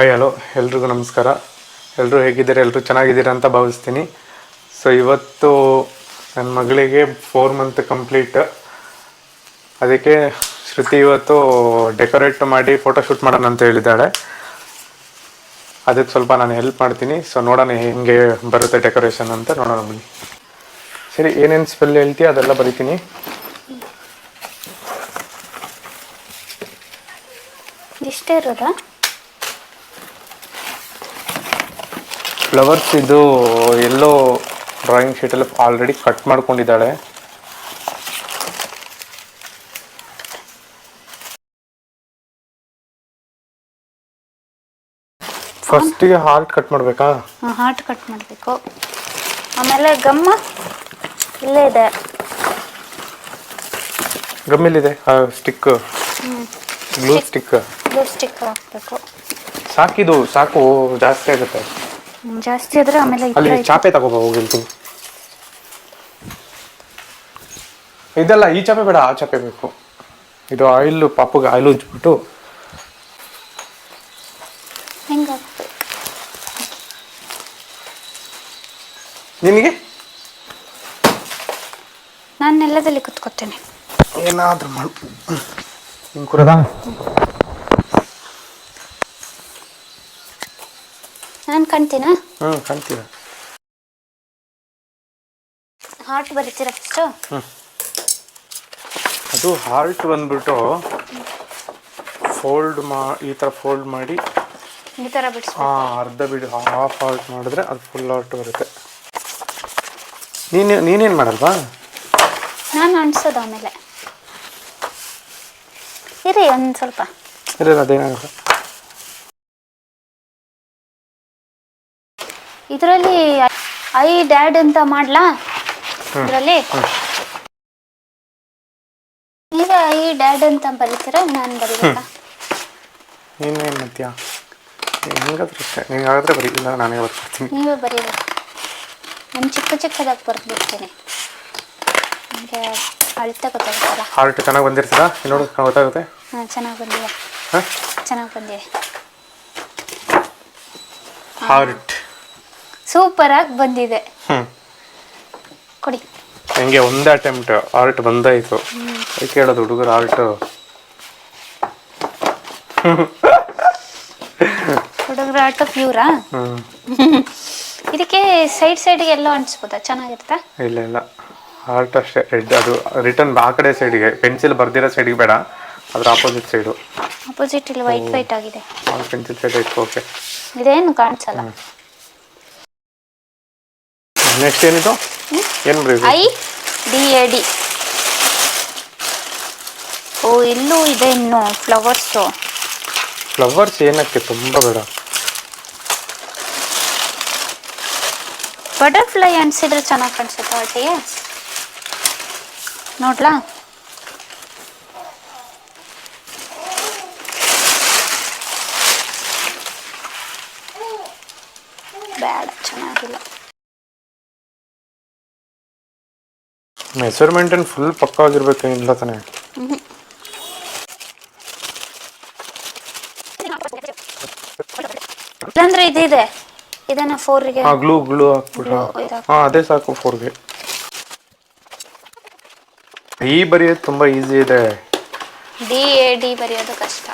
Hi hello ಎಲ್ರಿಗೂ ನಮಸ್ಕಾರ. ಎಲ್ಲರೂ ಹೇಗಿದ್ದೀರಾ? ಎಲ್ಲರೂ ಚೆನ್ನಾಗಿದ್ದೀರಾ ಅಂತ ಭಾವಿಸ್ತೀನಿ. ಸೊ ಇವತ್ತು ನನ್ನ ಮಗಳಿಗೆ ಫೋರ್ ಮಂತ್ ಕಂಪ್ಲೀಟ್ ಅದಕ್ಕೆ ಶ್ರುತಿ ಇವತ್ತು ಡೆಕೋರೇಟ್ ಮಾಡಿ ಫೋಟೋಶೂಟ್ ಮಾಡೋಣ ಅಂತ ಹೇಳಿದ್ದಾಳೆ. ಅದಕ್ಕೆ ಸ್ವಲ್ಪ ನಾನು ಹೆಲ್ಪ್ ಮಾಡ್ತೀನಿ. ಸೊ ನೋಡೋಣ ಹೆಂಗೆ ಬರುತ್ತೆ ಡೆಕೋರೇಷನ್ ಅಂತ ನೋಡೋಣ ಬನ್ನಿ. ಸರಿ, ಏನೇನು ಸ್ಪೆಲ್ ಹೇಳ್ತೀಯ? ಅದೆಲ್ಲ ಬರಿತೀನಿ. ಇಷ್ಟೇ ಇರೋದಾ? ಫ್ಲವರ್ಸ್ ಇದು ಎಲ್ಲೋ ಡ್ರಾಯಿಂಗ್ ಶೀಟಲ್ಲಿ ಆಲ್ರೆಡಿ ಕಟ್ ಮಾಡ್ಕೊಂಡಿದ್ದಾಳೆ. ಫಸ್ಟಿಗೆ ಹಾರ್ಟ್ ಕಟ್ ಮಾಡಬೇಕಾ? ಹಾರ್ಟ್ ಕಟ್ ಮಾಡಬೇಕು. ಆಮೇಲೆ ಗಮ್ಮ ಇಲ್ಲೇ ಇದೆ. ಗಮ್ಮಿಲಿದೆ stick. Glue stick. Glue stick ಹಾಕಬೇಕು. ಸಾಕಿದು ಸಾಕು ಜಾಸ್ತಿ ಆಗುತ್ತೆ. ಜಾಸ್ತಿ ಆದ್ರೆ ಆಮೇಲೆ ಈ ಅಲ್ಲಿ ಥರ ಚಾಪೆ ತಗೋಬ ಹೋಗಿಲ್ತೀನಿ ಇದೆಲ್ಲ ಈ ಚಾಪೆ ಬೇಡ ಆ ಚಾಪೆ ಬೇಕು. ಇದು ಆಯಿಲ್ ಪಾಪುಗೆ ಆಯಿಲ್ ಉಜ್ಬಿಟ್ಟು ಹಿಂಗಾಗ್ತದೆ ನಿನಗೆ ನಾನು ನೆಲದಲ್ಲಿ ಕುತ್ಕೋತೇನೆ. ಏನಾದ್ರೂ ಮಾಡು. ಹಿಂಗೆ ಕುರದ? ನಾನು ಕಾಣ್ತೀನ? ಹ್ಞೂ ಕಾಣ್ತೀರ ಹಾರ್ಟ್ ಬರೀತೀರಾ ಫಸ್ಟು ಅದು ಹಾರ್ಟ್ ಬಂದ್ಬಿಟ್ಟು ಫೋಲ್ಡ್ ಮಾ ಈ ತರ ಫೋಲ್ಡ್ ಮಾಡಿ ಈ ತರ ಬಿಡಿಸ್ಬೇಕು ಹಾ ಅರ್ಧ ಬಿಡಿ ಹಾಫ್ ಹಾರ್ಟ್ ಮಾಡಿದ್ರೆ ಅದು ಫುಲ್ ಹಾರ್ಟ್ ಬರುತ್ತೆ. ನೀನು ನೀನೇನು ಮಾಡಲ್ವಾ? ನಾನು ಅನ್ಸೋದು ಆಮೇಲೆ. ಇರಿ ಒಂದು ಸ್ವಲ್ಪ. ಇರೋದು ಅದೇನಾಗಲ್ಲ ಇದರಲ್ಲಿ ಐ ಡ್ಯಾಡ್ ಅಂತ ಮಾಡ್ಲಾ? ಇದರಲ್ಲಿ? ನೀವೇ ಐ ಡ್ಯಾಡ್ ಅಂತ ಬರೀತೀರಾ? ನಾನು ಬರೀಬೇಕಾ ಏನು ಮಾಡ್ತೀಯಾ ಹೆಂಗಾದ್ರೂ ಅಷ್ಟೇ. ನೀನು ಹಾಗಾದ್ರೆ ಬರೀ ಇಲ್ಲ ನಾನೇ ಬರ್ತೀನಿ. ನೀವೇ ಬರೀಬೇಕು ನಾನು ಚಿಕ್ಕ ಚಿಕ್ಕದಾಗಿ ಬರ್ದ್ಬಿಡ್ತೀನಿ. ನನಗೆ ಅಳ್ತಾ ಗೊತ್ತಾಗುತ್ತಲ್ಲ? ಹಾರ್ಟ್ ಚೆನ್ನಾಗಿ ಬಂದಿರ್ತದಾ ಇಲ್ಲಿ ನೋಡು ಗೊತ್ತಾಗುತ್ತೆ. ಹಾಂ ಚೆನ್ನಾಗಿ ಬಂದಿದೆ. ಹಾಂ? ಚೆನ್ನಾಗಿ ಬಂದಿದೆ. ಹಾರ್ಟ್. ಸೂಪರಾಗಿ ಬಂದಿದೆ. ಹ್ಞೂ ಕೊಡಿ. ಹೆಂಗೆ ಒಂದೇ ಅಟೆಂಪ್ಟ್ ಆರ್ಟ್ ಬಂದಾಯ್ತು. ಅದಕ್ಕೆ ಹೇಳೋದು ಹುಡುಗರು ಆರ್ಟ್ ಹುಡುಗರ ಆಟ ಪ್ಯೂರಾ ಹ್ಞೂ ಇದಕ್ಕೆ ಸೈಡ್ ಸೈಡ್ಗೆ ಎಲ್ಲೋ ಅಂಟಿಸ್ಬೋದಾ ಚೆನ್ನಾಗಿರುತ್ತಾ? ಇಲ್ಲ ಇಲ್ಲ. ಆರ್ಟ್ ಅಷ್ಟೇ. ರೆಡ್ ಅದು ರಿಟರ್ನ್ ಆ ಕಡೆ ಸೈಡಿಗೆ ಪೆನ್ಸಿಲ್ ಬರ್ದಿರೋ ಸೈಡಿಗೆ ಬೇಡ. ಅದ್ರ ಆಪೋಸಿಟ್ ಸೈಡು ಅಪೋಸಿಟ್ ಇಲ್ಲಿ ವೈಟ್ ವೈಟ್ ಆಗಿದೆ. ಪೆನ್ಸಿಲ್ ಸೈಡ್ ಇಟ್ಕೋಕೆ ಇದೇನು ಕಾಣಿಸಲ್ಲ. ನೆಕ್ಸ್ಟ್ ಏನಿದು? ಏನು ಬರೀ ಐ ಡಿ ಎ ಡಿ. ಓ ಇಲ್ಲೂ ಇದೆ ಇನ್ನು ಫ್ಲವರ್ಸು. ಫ್ಲವರ್ಸ್ ಏನಕ್ಕೆ? ತುಂಬ ಬೇಡ. ಬಟರ್ಫ್ಲೈ ಅನ್ಸಿದ್ರೆ ಚೆನ್ನಾಗಿ ಕಾಣಿಸುತ್ತೆ ಒಟ್ಟಿಗೆ ನೋಡ್ಲಾ? ಬೇಡ ಚೆನ್ನಾಗಿಲ್ಲ. ಮೆಸರ್ಮೆಂಟ್ ಏನು ಫುಲ್ ಪಕ್ಕ ಇಲ್ಲ ತಾನೆ. ಅಂದ್ರೆ ಇದಿದೆ ಇದನ್ನ ಫೋರ್ಗೆ ಹಾ ಗ್ಲೂ ಗ್ಲೂ ಹಾಕ್ಬಿಟ್ಟು ಹಾ ಅದೇ ಸಾಕು ಫೋರ್ಗೆ ಈ ಬರೆಯೋದು ತುಂಬಾ ಈಸಿ ಇದೆ. ಡಿ ಎ ಡಿ ಬರೆಯೋದು ಕಷ್ಟ.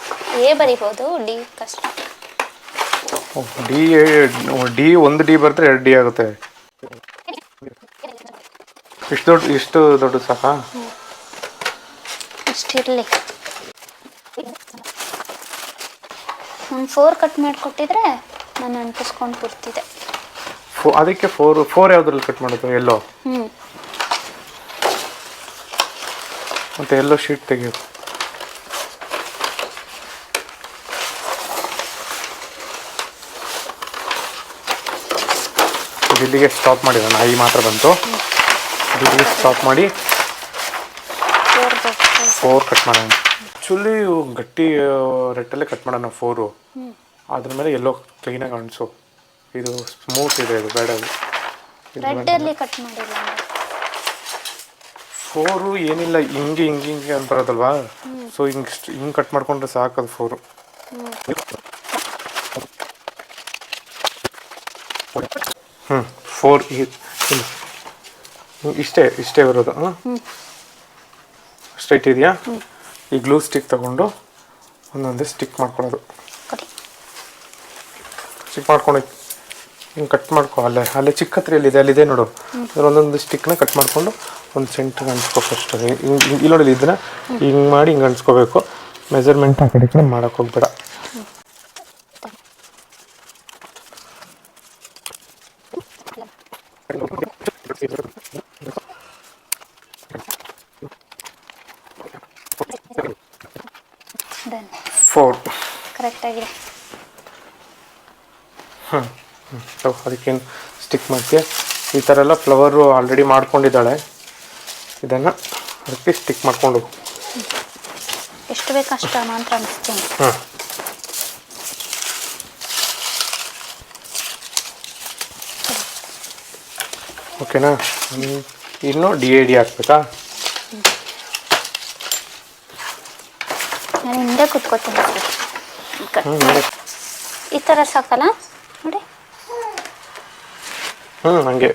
ಎ ಬರಿಬೋದು ಡಿ ಕಷ್ಟ. ಡಿ ಡಿ ಒಂದು ಡಿ ಬರೆದ್ರೆ ಎರಡು ಡಿ ಆಗುತ್ತೆ. ಇಷ್ಟು ದೊಡ್ಡ ಇಷ್ಟು ದೊಡ್ಡ ಸಾಕಾ? ಇಷ್ಟಿರಲಿ. ನಾನು ಫೋರ್ ಕಟ್ ಮಾಡಿಕೊಟ್ಟಿದ್ರೆ ನಾನು ಅಂಟಿಸ್ಕೊಂಡು ಬಿಡ್ತಿದ್ದೆ. ಫೋ ಅದಕ್ಕೆ ಫೋರ್ ಫೋರ್ ಯಾವುದ್ರಲ್ಲಿ ಕಟ್ ಮಾಡೋದು? ಎಲ್ಲೋ ಹ್ಞೂ ಮತ್ತು ಎಲ್ಲೋ ಶೀಟ್ ತೆಗೆಯೋದು ಇಲ್ಲಿಗೆ ಸ್ಟಾಪ್ ಮಾಡಿದ ನಾಯಿ ಮಾತ್ರ ಬಂತು. ದುಡ್ಡು ಸ್ಟಾಪ್ ಮಾಡಿ. ಫೋರ್ ಕಟ್ ಮಾಡೋಣ. ಆ್ಯಕ್ಚುಲಿ ಗಟ್ಟಿ ರೆಟ್ಟಲ್ಲೇ ಕಟ್ ಮಾಡೋಣ ಫೋರು ಅದ್ರ ಮೇಲೆ ಎಲ್ಲೋ ಕ್ಲೀನಾಗಿ ಅಣಿಸು ಇದು ಸ್ಮೂತ್ ಇದೆ ಇದು ಬೇಡ ಅದು. ಫೋರು ಏನಿಲ್ಲ ಹಿಂಗೆ ಹಿಂಗೆ ಹಿಂಗೆ ಅಂತ ಬರೋದಲ್ವಾ? ಸೊ ಹಿಂಗೆ ಹಿಂಗೆ ಕಟ್ ಮಾಡ್ಕೊಂಡ್ರೆ ಅದು ಫೋರು ಹ್ಞೂ ಫೋರ್ ಇಷ್ಟೇ ಇಷ್ಟೇ ಬರೋದು ಸ್ಟ್ರೈಟ್ ಇದೆಯಾ? ಈ ಗ್ಲೂ ಸ್ಟಿಕ್ ತಗೊಂಡು ಒಂದೊಂದೇ ಸ್ಟಿಕ್ ಮಾಡ್ಕೊಳ್ಳೋದು ಸ್ಟಿಕ್ ಮಾಡ್ಕೊಂಡು ಹಿಂಗೆ ಕಟ್ ಮಾಡ್ಕೊ ಅಲ್ಲೇ ಅಲ್ಲೇ ಚಿಕ್ಕ ಹತ್ರ ಎಲ್ಲಿದೆ ಅಲ್ಲಿದೆ ನೋಡು. ಅದ್ರ ಒಂದೊಂದು ಸ್ಟಿಕ್ನ ಕಟ್ ಮಾಡಿಕೊಂಡು ಒಂದು ಸೆಂಟ್ರಿಗೆ ಅಂಟ್ಕೋ ಫಸ್ಟ್ ಇಲ್ಲಿ ನೋಡಿ ಇದನ್ನ ಹಿಂಗೆ ಮಾಡಿ ಹಿಂಗೆ ಅಂಟ್ಸ್ಕೋಬೇಕು. ಮೆಜರ್ಮೆಂಟ್ ಆ ಕಡೆ ಕಡೆ ಮಾಡೋಕೆ ಹೋಗ್ಬೇಡ. ಡನ್ ಫೋರ್ ಕರೆಕ್ಟಾಗಿದೆ ಸೊ ಅದಕ್ಕೇನು ಸ್ಟಿಕ್ ಮಾಡ್ತೀಯ? ಈ ಥರ ಎಲ್ಲ ಫ್ಲವರು ಆಲ್ರೆಡಿ ಮಾಡ್ಕೊಂಡಿದ್ದಾಳೆ. ಇದನ್ನು ಅದಕ್ಕೆ ಸ್ಟಿಕ್ ಮಾಡ್ಕೊಂಡು ಹೋಗು. ಎಷ್ಟು ಬೇಕು ಅಷ್ಟು ಮಾತ್ರ ಅನಿಸ್ತೀನಿ. ಹ್ಮ್. ಓಕೆನಾ? ಇನ್ನೂ ಇನ್ನು ಡಿ ಎ ಡಿ ಹಾಕ್ಬೇಕಾ? ಮಾಡಿ ಈ ಥರ ಸಾಕಲ್ಲ? ನೋಡಿ. ಹ್ಞೂ ಹಂಗೆ.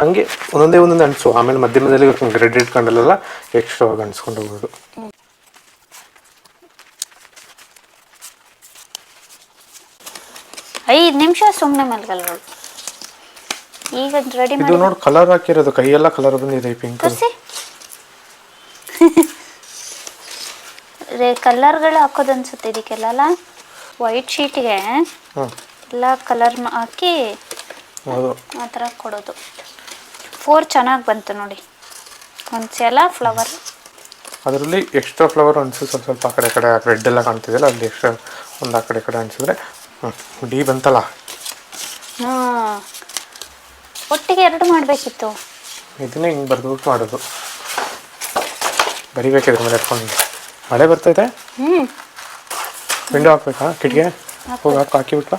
ಹಂಗೆ. ಒಂದೊಂದೇ ಒಂದೊಂದು ಅಂಟಿಸು. ಆಮೇಲೆ ಮಧ್ಯ ಮಧ್ಯದಲ್ಲಿ ರೆಡ್ ಇಟ್ಕೊಂಡಲ್ಲೆಲ್ಲ ಎಕ್ಸ್ಟ್ರಾ ಅಣಿಸ್ಕೊಂಡು ಹೋಗೋದು. ಐದು ನಿಮಿಷ ಸುಮ್ಮನೆ ಮಲ್ಗಲ್ಗಳು ಈಗ ರೆಡಿ ಇದು ನೋಡಿ ಕಲರ್ ಹಾಕಿರೋದು. ಕೈಯೆಲ್ಲ ಕಲರ್ ಬಂದಿದೆ ಪಿಂಕ್ ತೋರಿಸಿ ಕಲರ್ಗಳು ಹಾಕೋದು ಅನ್ಸುತ್ತೆ ಇದಕ್ಕೆಲ್ಲ ಅಲ್ಲ? ವೈಟ್ ಶೀಟ್ಗೆ ಹ್ಞೂ ಎಲ್ಲ ಕಲರ್ ಹಾಕಿ ಆತರ ಆ ಥರ ಕೊಡೋದು. ಫೋರ್ ಚೆನ್ನಾಗಿ ಬಂತು ನೋಡಿ. ಒಂದ್ಸಲ ಫ್ಲವರ್ ಅದರಲ್ಲಿ ಎಕ್ಸ್ಟ್ರಾ ಫ್ಲವರ್ ಅನಿಸು ಸ್ವಲ್ಪ ಸ್ವಲ್ಪ ಆ ಕಡೆ ಕಡೆ ರೆಡ್ ಎಲ್ಲ ಕಾಣ್ತಿದೆಯಲ್ಲ ಅಲ್ಲಿ ಎಕ್ಸ್ಟ್ರಾ ಒಂದು ಆ ಕಡೆ ಕಡೆ ಅನ್ಸಿದ್ರೆ ಹ್ಞೂ ಡಿ ಬಂತಲ್ಲ. ಹಾಂ. ಒಟ್ಟಿಗೆ ಎರಡು ಮಾಡಬೇಕಿತ್ತು. ಇದನ್ನೇ ಹಿಂಗೆ ಬರೆದು ಮಾಡೋದು. ಬರಿಬೇಕಿದ್ರೆ ಮೇಲೆ ಇಟ್ಕೊಂಡು ಮಳೆ ಬರ್ತೈತೆ ಹ್ಞೂ ವಿಂಡೋ ಹಾಕ್ಬೇಕಾ? ಕಿಟಕಿ? ಹೋಗಿ ಹಾಕಿ ಹಾಕಿಬಿಟ್ಲ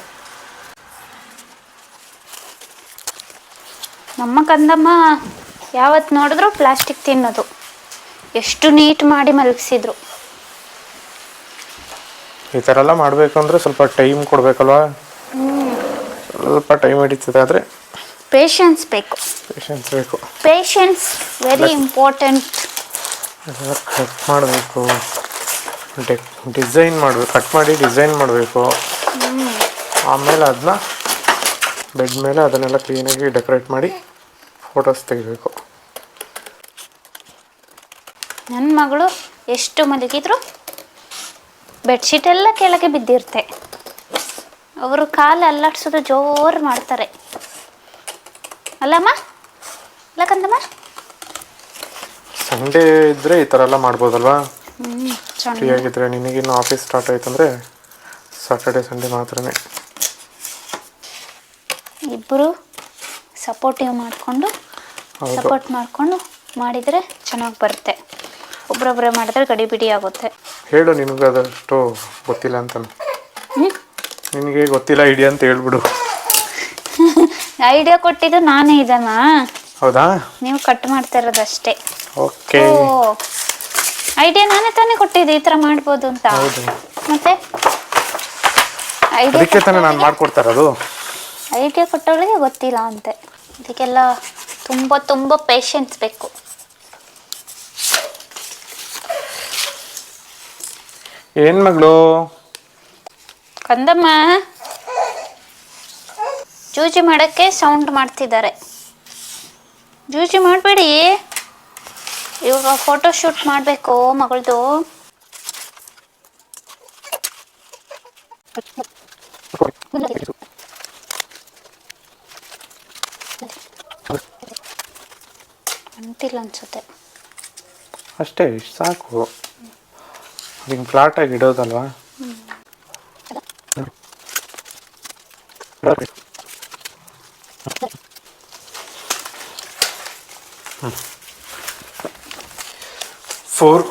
ನಮ್ಮ ಕಂದಮ್ಮ ಯಾವತ್ತು ನೋಡಿದ್ರು ಪ್ಲಾಸ್ಟಿಕ್ ತಿನ್ನೋದು. ಎಷ್ಟು ನೀಟ್ ಮಾಡಿ ಮಲಗಿಸಿದ್ರು. ಈ ಥರ ಎಲ್ಲ ಮಾಡಬೇಕು ಅಂದರೆ ಸ್ವಲ್ಪ ಟೈಮ್ ಕೊಡಬೇಕಲ್ವಾ? ಸ್ವಲ್ಪ ಟೈಮ್ ಹಿಡಿತದೆ ಆದರೆ ಪೇಷನ್ಸ್ ಬೇಕು. ಪೇಷನ್ಸ್ ಬೇಕು. ಪೇಷನ್ಸ್ ವೆರಿ ಇಂಪಾರ್ಟೆಂಟ್ ಕಟ್ ಮಾಡಬೇಕು. ಡಿಸೈನ್ ಮಾಡಬೇಕು. ಕಟ್ ಮಾಡಿ ಡಿಸೈನ್ ಮಾಡಬೇಕು. ಆಮೇಲೆ ಅದನ್ನ ಬೆಡ್ ಮೇಲೆ ಅದನ್ನೆಲ್ಲ ಕ್ಲೀನಾಗಿ ಡೆಕೋರೇಟ್ ಮಾಡಿ ಫೋಟೋಸ್ ತೆಗಿಬೇಕು. ನನ್ನ ಮಗಳು ಎಷ್ಟು ಮಲಗಿದ್ರು ಬೆಡ್ಶೀಟ್ ಎಲ್ಲ ಕೆಳಗೆ ಬಿದ್ದಿರುತ್ತೆ. ಅವರು ಕಾಲು ಅಲ್ಲಾಡ್ಸೋದು ಜೋರು ಮಾಡ್ತಾರೆ. ಅಲ್ಲಮ್ಮ? ಅಲ್ಲ ಕಂದಮ್ಮ? ಸಂಡೇ ಇದ್ದರೆ ಈ ಥರ ಎಲ್ಲ ಮಾಡ್ಬೋದಲ್ವಾ? ಫ್ರೀ ಆಗಿದ್ರೆ ನಿನಗಿನ್ನು ಆಫೀಸ್ ಸ್ಟಾರ್ಟ್ ಆಯ್ತು ಅಂದ್ರೆ ಸಾಟರ್ಡೆ ಸಂಡೇ ಮಾತ್ರನೇ. ಇಬ್ಬರು ಸಪೋರ್ಟಿವ್ ಮಾಡಿಕೊಂಡು ಸಪೋರ್ಟ್ ಮಾಡಿಕೊಂಡು ಮಾಡಿದರೆ ಚೆನ್ನಾಗಿ ಬರುತ್ತೆ. ಒಬ್ರೊಬ್ಬರೇ ಮಾಡಿದ್ರೆ ಗಡಿಬಿಡಿ ಆಗುತ್ತೆ. ಹೇಳು ನಿನಗೆ ಅದಷ್ಟು ಗೊತ್ತಿಲ್ಲ ಅಂತ ನಿನಗೆ ಗೊತ್ತಿಲ್ಲ ಐಡಿಯಾ ಅಂತ ಹೇಳ್ಬಿಡು. ಐಡಿಯಾ ಕೊಟ್ಟಿದ್ದು ನಾನೇ ಇದಮ್ಮ ಹೌದಾ? ನೀವು ಕಟ್ ಮಾಡ್ತಾ ಇರೋದಷ್ಟೇ. ಓಕೆ. ಐಡಿಯಾ ನಾನೇ ತಾನೇ ಕೊಟ್ಟಿದ್ದೆ ಈ ತರ ಮಾಡ್ಬೋದು ಅಂತ. ಹೌದು. ಮತ್ತೆ? ಐಡಿಯಾ ಅದಕ್ಕೆ ತಾನೇ ನಾನು ಮಾಡ್ಕೊಡ್ತಾ ಇರೋದು. ಐಡಿಯಾ ಕೊಟ್ಟವಳಿಗೆ ಗೊತ್ತಿಲ್ಲ ಅಂತೆ. ಇದಕ್ಕೆಲ್ಲ ತುಂಬಾ ತುಂಬಾ ಪೇಷನ್ಸ್ ಬೇಕು. ಏನ್ ಮಗಳು? ಕಂದಮ್ಮ? ಜೂಜಿ ಮಾಡಕ್ಕೆ ಸೌಂಡ್ ಮಾಡ್ತಿದ್ದಾರೆ. ಜೂಜಿ ಮಾಡಬೇಡಿ. ಇವಾಗ ಫೋಟೋ ಶೂಟ್ ಮಾಡಬೇಕು ಮಗಳದು. ಅಂತಿಲ್ಲ ಅನ್ಸುತ್ತೆ. ಅಷ್ಟೇ ಇಷ್ಟು ಸಾಕು ಹಿಂಗೆ ಫ್ಲಾಟಾಗಿ ಇಡೋದಲ್ವಾ? ಫೋರ್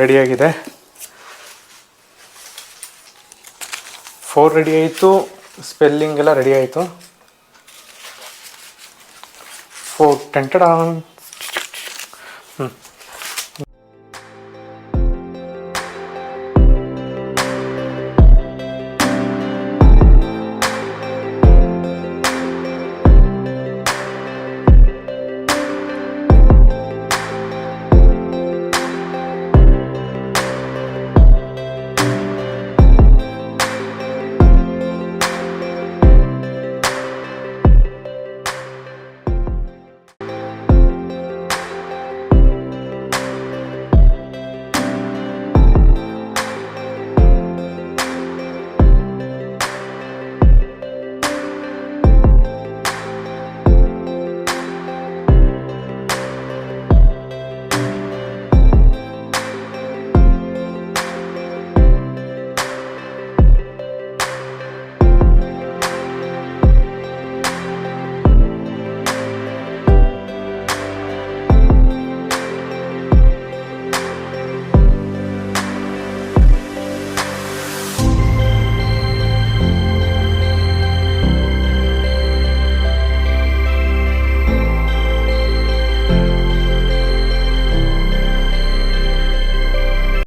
ರೆಡಿಯಾಗಿದೆ. ಫೋರ್ ರೆಡಿ ಆಯಿತು ಸ್ಪೆಲ್ಲಿಂಗ್ ಎಲ್ಲ ರೆಡಿ ಆಯಿತು. Four tented